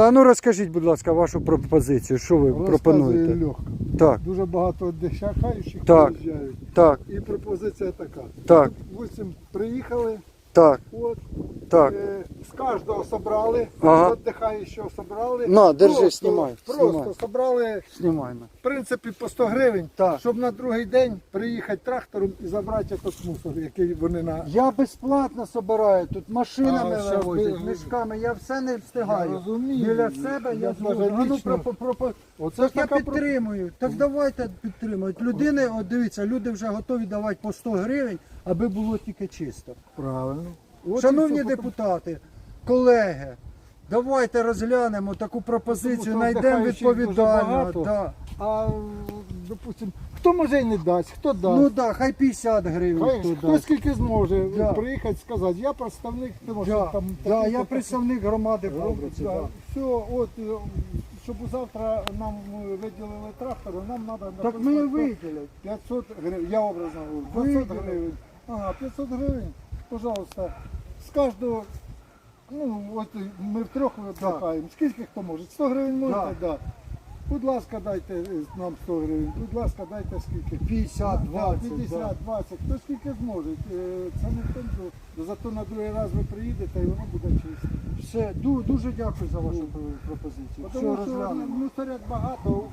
А ну розкажіть, будь ласка, вашу пропозицію. Що ви пропонуєте? Легко. Так, Дуже багато дихаючих Так. приїжджають. так, І пропозиція така. Так. Допустим, приїхали, так, от, так. е, з кожного собрали, Ага. ага. віддихаючого собрали. На, держи, просто, знімай, Просто знімай. собрали, Знімаємо. в принципі, по 100 гривень, Так. щоб на другий день приїхати трактором і забрати этот мусор, який вони на... Я безплатно собираю, тут машинами А, щас вивозять, мішками, я все не встигаю. Я розумію. Біля себе я, Я зможу. А ну, лічно- про, про, про, Оце так я така про- підтримую. Так давайте підтримують. Людини, от дивіться, люди вже готові давати по 100 гривень, аби було тільки чисто. Правильно. Шановні депутати, колеги, давайте розглянемо таку пропозицію, Тому що знайдемо дуже багато. Да. А, допустим, хто може і не дасть, хто дасть. Ну так, да, хай 50 гривень. Хай, хто хто дасть. скільки зможе Да. приїхати сказати, я представник, тому що Да, там да, я представник громади Да, Бобриці. да. Все, от, е, щоб завтра нам е, виділили трактор, нам треба Так ми виділять. 500 гривень, я образно говорю, 500 Виділять. гривень. Ага, 500 гривень, пожалуйста, з кожного, ну, от ми втрьох віддихаємо, скільки хто може, 100 гривень можете, Да. да. Будь ласка, дайте нам 100 гривень, будь ласка, дайте скільки. 50, 20. 50, 20, хто скільки зможе. Е, Це не в тому, що зато на другий раз ви приїдете і воно буде чисто. Все, ду- дуже дякую за вашу пропозицію. Тому що мусорять багато.